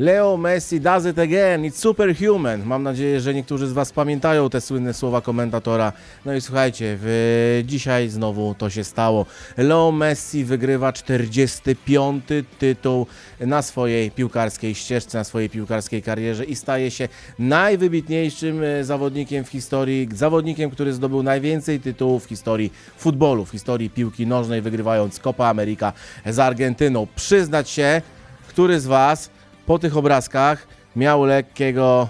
Leo Messi does it again, it's superhuman. Mam nadzieję, że niektórzy z Was pamiętają te słynne słowa komentatora. No i słuchajcie, w, dzisiaj znowu to się stało. Leo Messi wygrywa 45. tytuł na swojej piłkarskiej ścieżce, na swojej piłkarskiej karierze i staje się najwybitniejszym e, zawodnikiem w historii, zawodnikiem, który zdobył najwięcej tytułów w historii futbolu, w historii piłki nożnej, wygrywając Copa America z Argentyną. Przyznać się, który z Was po tych obrazkach miał lekkiego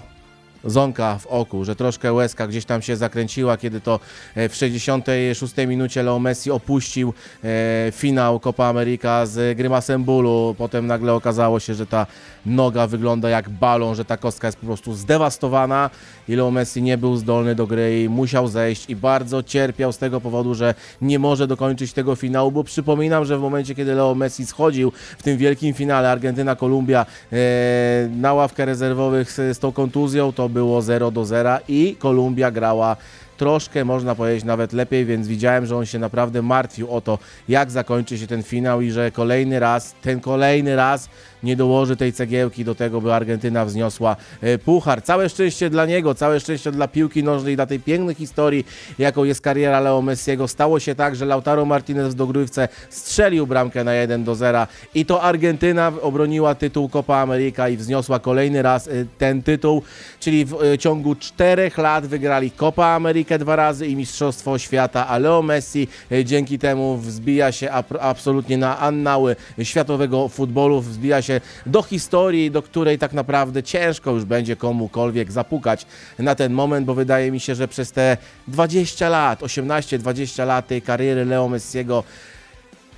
zonka w oku, że troszkę łezka gdzieś tam się zakręciła, kiedy to e, w 66 minucie Leo Messi opuścił e, finał Copa America z grymasem bólu. Potem nagle okazało się, że ta noga wygląda jak balon, że ta kostka jest po prostu zdewastowana i Leo Messi nie był zdolny do gry i musiał zejść i bardzo cierpiał z tego powodu, że nie może dokończyć tego finału, bo przypominam, że w momencie, kiedy Leo Messi schodził w tym wielkim finale Argentyna-Kolumbia e, na ławkę rezerwowych z, z tą kontuzją, to było 0 do 0 i Kolumbia grała troszkę, można powiedzieć, nawet lepiej, więc widziałem, że on się naprawdę martwił o to, jak zakończy się ten finał i że kolejny raz, ten kolejny raz nie dołoży tej cegiełki do tego, by Argentyna wzniosła e, puchar. Całe szczęście dla niego, całe szczęście dla piłki nożnej, dla tej pięknej historii, jaką jest kariera Leo Messiego. Stało się tak, że Lautaro Martinez w dogrywce strzelił bramkę na 1 do 0 i to Argentyna obroniła tytuł Copa America i wzniosła kolejny raz e, ten tytuł, czyli w e, ciągu czterech lat wygrali Copa America dwa razy i Mistrzostwo Świata, a Leo Messi e, dzięki temu wzbija się absolutnie na annały światowego futbolu, wzbija się do historii, do której tak naprawdę ciężko już będzie komukolwiek zapukać na ten moment, bo wydaje mi się, że przez te 20 lat, 18-20 lat tej kariery Leo Messiego,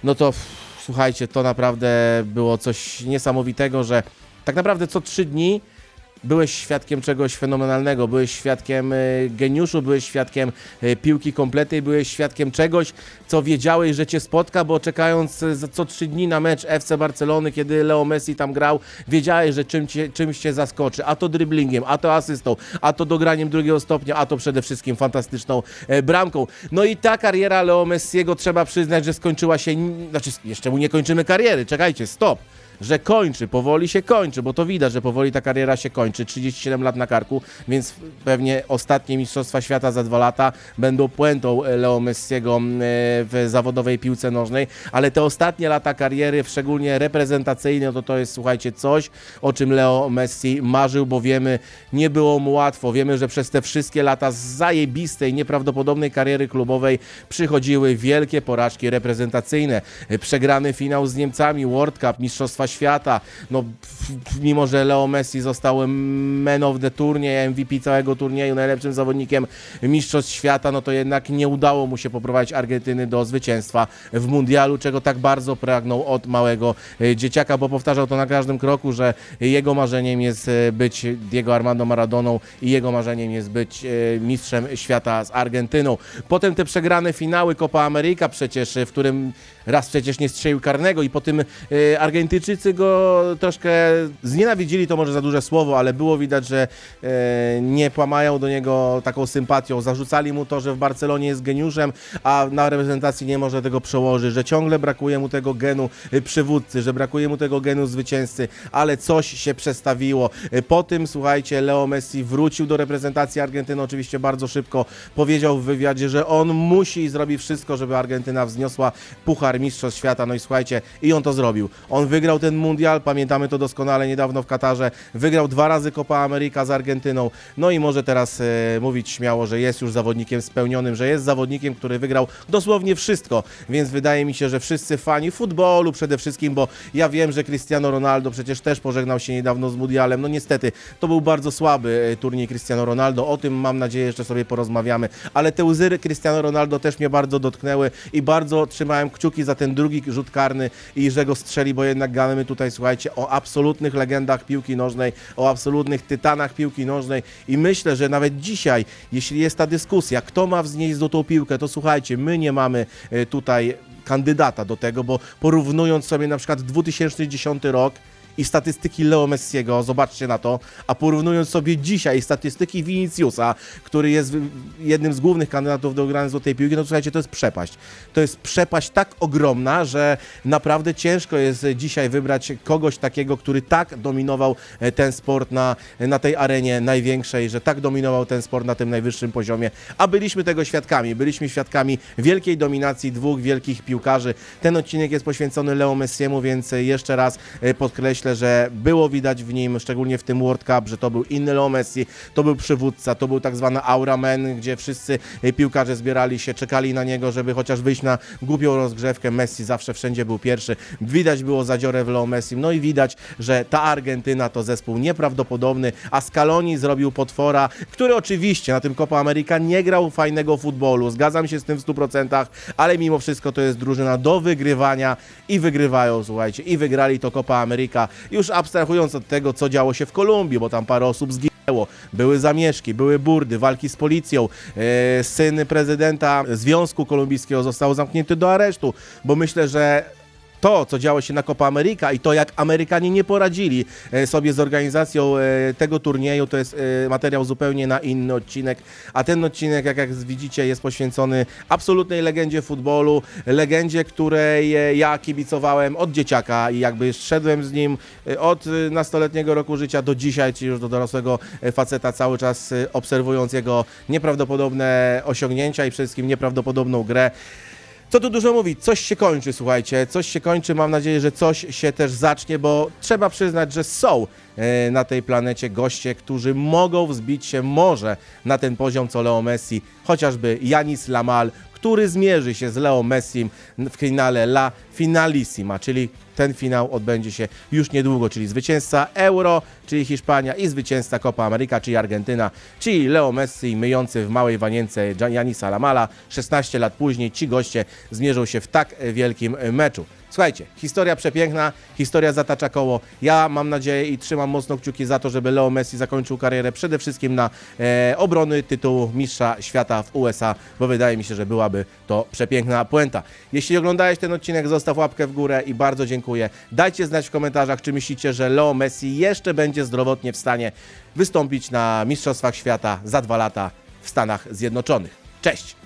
no to słuchajcie, to naprawdę było coś niesamowitego, że tak naprawdę co trzy dni byłeś świadkiem czegoś fenomenalnego, byłeś świadkiem y, geniuszu, byłeś świadkiem y, piłki kompletnej, byłeś świadkiem czegoś, co wiedziałeś, że cię spotka, bo czekając za co trzy dni na mecz FC Barcelony, kiedy Leo Messi tam grał, wiedziałeś, że czym cię, czymś cię zaskoczy, a to dribblingiem, a to asystą, a to dograniem drugiego stopnia, a to przede wszystkim fantastyczną e, bramką. No i ta kariera Leo Messiego trzeba przyznać, że skończyła się, znaczy jeszcze mu nie kończymy kariery, czekajcie, stop że kończy, powoli się kończy, bo to widać, że powoli ta kariera się kończy. 37 lat na karku, więc pewnie ostatnie Mistrzostwa Świata za dwa lata będą puentą e, Leo Messiego e, w zawodowej piłce nożnej, ale te ostatnie lata kariery, szczególnie reprezentacyjne, to to jest, słuchajcie, coś, o czym Leo Messi marzył, bo wiemy, nie było mu łatwo. Wiemy, że przez te wszystkie lata zajebistej, nieprawdopodobnej kariery klubowej przychodziły wielkie porażki reprezentacyjne. E, Przegrany finał z Niemcami, World Cup, Mistrzostwa Świata. No, mimo że Leo Messi został man of the MVP całego turnieju, najlepszym zawodnikiem Mistrzostw Świata, no to jednak nie udało mu się poprowadzić Argentyny do zwycięstwa w mundialu, czego tak bardzo pragnął od małego e, dzieciaka, bo powtarzał to na każdym kroku, że jego marzeniem jest e, być Diego Armando Maradoną i jego marzeniem jest być e, mistrzem świata z Argentyną. Potem te przegrane finały Copa America przecież, w którym raz przecież nie strzelił karnego i po tym e, Argentyjczycy go troszkę znienawidzili, to może za duże słowo, ale było widać, że e, nie płamają do niego taką sympatią. Zarzucali mu to, że w Barcelonie jest geniuszem, a na reprezentacji nie może tego przełożyć, że ciągle brakuje mu tego genu e, przywódcy, że brakuje mu tego genu zwycięzcy, ale coś się przestawiło. E, Po tym, słuchajcie, Leo Messi wrócił do reprezentacji Argentyny, oczywiście bardzo szybko powiedział w wywiadzie, że on musi i zrobi wszystko, żeby Argentyna wzniosła puchar Mistrzostw Świata. No i słuchajcie, i on to zrobił. On wygrał ten mundial, pamiętamy to doskonale niedawno w Katarze. Wygrał dwa razy Copa America z Argentyną. No i może teraz e, mówić śmiało, że jest już zawodnikiem spełnionym, że jest zawodnikiem, który wygrał dosłownie wszystko. Więc wydaje mi się, że wszyscy fani futbolu przede wszystkim, bo ja wiem, że Cristiano Ronaldo przecież też pożegnał się niedawno z mundialem. No niestety, to był bardzo słaby e, turniej Cristiano Ronaldo. O tym mam nadzieję, jeszcze sobie porozmawiamy. Ale te łzy Cristiano Ronaldo też mnie bardzo dotknęły i bardzo trzymałem kciuki za ten drugi rzut karny i że go strzeli, bo jednak gadamy tutaj, słuchajcie, o absolutnych legendach piłki nożnej, o absolutnych tytanach piłki nożnej i myślę, że nawet dzisiaj, jeśli jest ta dyskusja, kto ma wznieść złotą piłkę, to słuchajcie, my nie mamy e, tutaj kandydata do tego, bo porównując sobie na przykład 2010 rok i statystyki Leo Messiego, zobaczcie na to, a porównując sobie dzisiaj statystyki Viniciusa, który jest jednym z głównych kandydatów do grania złotej piłki, no słuchajcie, to jest przepaść. To jest przepaść tak ogromna, że naprawdę ciężko jest dzisiaj wybrać kogoś takiego, który tak dominował e, ten sport na, na tej arenie największej, że tak dominował ten sport na tym najwyższym poziomie, a byliśmy tego świadkami. Byliśmy świadkami wielkiej dominacji dwóch wielkich piłkarzy. Ten odcinek jest poświęcony Leo Messiemu, więc jeszcze raz e, podkreślę, że było widać w nim, szczególnie w tym World Cup, że to był inny Leo Messi, to był przywódca, to był tak zwany aura man, gdzie wszyscy e, piłkarze zbierali się, czekali na niego, żeby chociaż wyjść na głupią rozgrzewkę. Messi zawsze wszędzie był pierwszy. Widać było zadziorę w Leo Messi. No i widać, że ta Argentyna to zespół nieprawdopodobny, a Scaloni zrobił potwora, który oczywiście na tym Copa America nie grał fajnego futbolu. Zgadzam się z tym w 100%, ale mimo wszystko to jest drużyna do wygrywania i wygrywają, słuchajcie, i wygrali to Copa America. Już abstrahując od tego, co działo się w Kolumbii, bo tam parę osób zginęło. Były zamieszki, były burdy, walki z policją. E, syn prezydenta Związku Kolumbijskiego został zamknięty do aresztu, bo myślę, że to, co działo się na Copa America i to, jak Amerykanie nie poradzili e, sobie z organizacją e, tego turnieju, to jest e, materiał zupełnie na inny odcinek. A ten odcinek, jak, jak widzicie, jest poświęcony absolutnej legendzie futbolu, legendzie, której ja kibicowałem od dzieciaka i jakby szedłem z nim od nastoletniego roku życia do dzisiaj, czyli już do dorosłego faceta, cały czas obserwując jego nieprawdopodobne osiągnięcia i przede wszystkim nieprawdopodobną grę. Co tu dużo mówić, coś się kończy, słuchajcie, coś się kończy, mam nadzieję, że coś się też zacznie, bo trzeba przyznać, że są e, na tej planecie goście, którzy mogą wzbić się może na ten poziom co Leo Messi, chociażby Janis Lamal, który zmierzy się z Leo Messim w finale La Finalissima, czyli ten finał odbędzie się już niedługo, czyli zwycięzca Euro, czyli Hiszpania i zwycięzca Copa America, czyli Argentyna, czyli Leo Messi myjący w małej wanience Janisa Lamala. 16 lat później ci goście zmierzą się w tak wielkim meczu. Słuchajcie, historia przepiękna, historia zatacza koło. Ja mam nadzieję i trzymam mocno kciuki za to, żeby Leo Messi zakończył karierę przede wszystkim na e, obrony tytułu mistrza świata w USA, bo wydaje mi się, że byłaby to przepiękna puenta. Jeśli oglądałeś ten odcinek, zostaw łapkę w górę i bardzo dziękuję. Dajcie znać w komentarzach, czy myślicie, że Leo Messi jeszcze będzie zdrowotnie w stanie wystąpić na Mistrzostwach Świata za dwa lata w Stanach Zjednoczonych. Cześć!